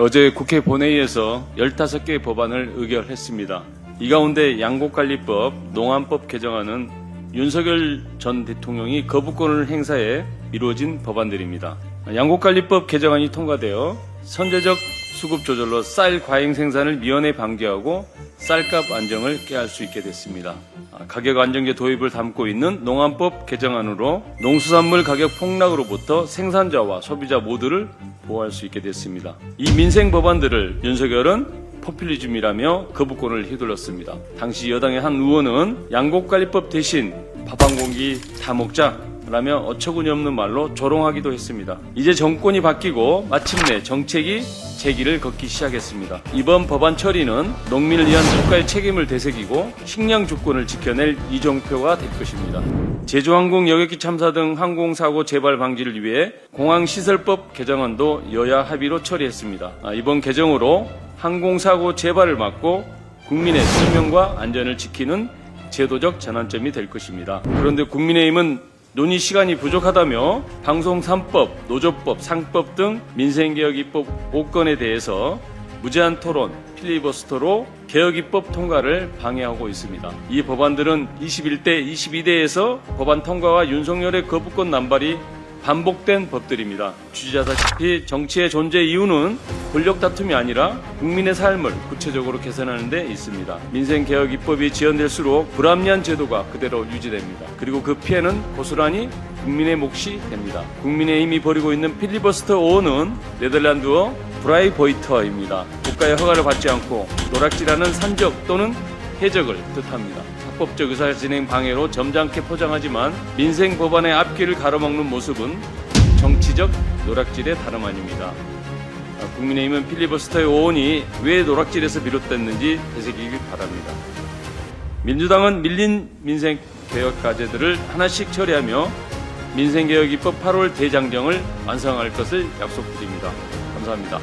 어제 국회 본회의에서 15개의 법안을 의결했습니다. 이 가운데 양곡관리법, 농안법 개정안은 윤석열 전 대통령이 거부권을 행사해 이루어진 법안들입니다. 양곡관리법 개정안이 통과되어 선제적 수급 조절로 쌀 과잉 생산을 미연에 방지하고 쌀값 안정을 깨할 수 있게 됐습니다. 아, 가격 안정제 도입을 담고 있는 농안법 개정안으로 농수산물 가격 폭락으로부터 생산자와 소비자 모두를 보호할 수 있게 됐습니다. 이 민생 법안들을 윤석열은 포퓰리즘이라며 거부권을 휘둘렀습니다. 당시 여당의 한 의원은 양곡관리법 대신 밥 한 공기 다 먹자 라며 어처구니 없는 말로 조롱하기도 했습니다. 이제 정권이 바뀌고 마침내 정책이 제기를 걷기 시작했습니다. 이번 법안 처리는 농민을 위한 국가의 책임을 되새기고 식량 주권을 지켜낼 이정표가 될 것입니다. 제주항공 여객기 참사 등 항공사고 재발 방지를 위해 공항시설법 개정안도 여야 합의로 처리했습니다. 아, 이번 개정으로 항공사고 재발을 막고 국민의 생명과 안전을 지키는 제도적 전환점이 될 것입니다. 그런데 국민의힘은 논의 시간이 부족하다며 방송 3법, 노조법, 상법 등 민생개혁 입법 5건에 대해서 무제한 토론, 필리버스터로 개혁 입법 통과를 방해하고 있습니다. 이 법안들은 21대, 22대에서 법안 통과와 윤석열의 거부권 남발이 반복된 법들입니다. 주지하다시피 정치의 존재 이유는 권력 다툼이 아니라 국민의 삶을 구체적으로 개선하는 데 있습니다. 민생 개혁 입법이 지연될수록 불합리한 제도가 그대로 유지됩니다. 그리고 그 피해는 고스란히 국민의 몫이 됩니다. 국민의힘이 벌이고 있는 필리버스터 5는 네덜란드어 브라이보이터입니다. 국가의 허가를 받지 않고 노락질하는 산적 또는 해적을 뜻합니다. 합법적 의사진행 방해로 점잖게 포장하지만 민생 법안의 앞길을 가로막는 모습은 정치적 노락질의 다름 아닙니다. 아, 국민의힘은 필리버스터의 오원이 왜 노락질에서 비롯됐는지 되새기길 바랍니다. 민주당은 밀린 민생 개혁 과제들을 하나씩 처리하며 민생개혁 입법 8월 대장정을 완성할 것을 약속드립니다. 감사합니다.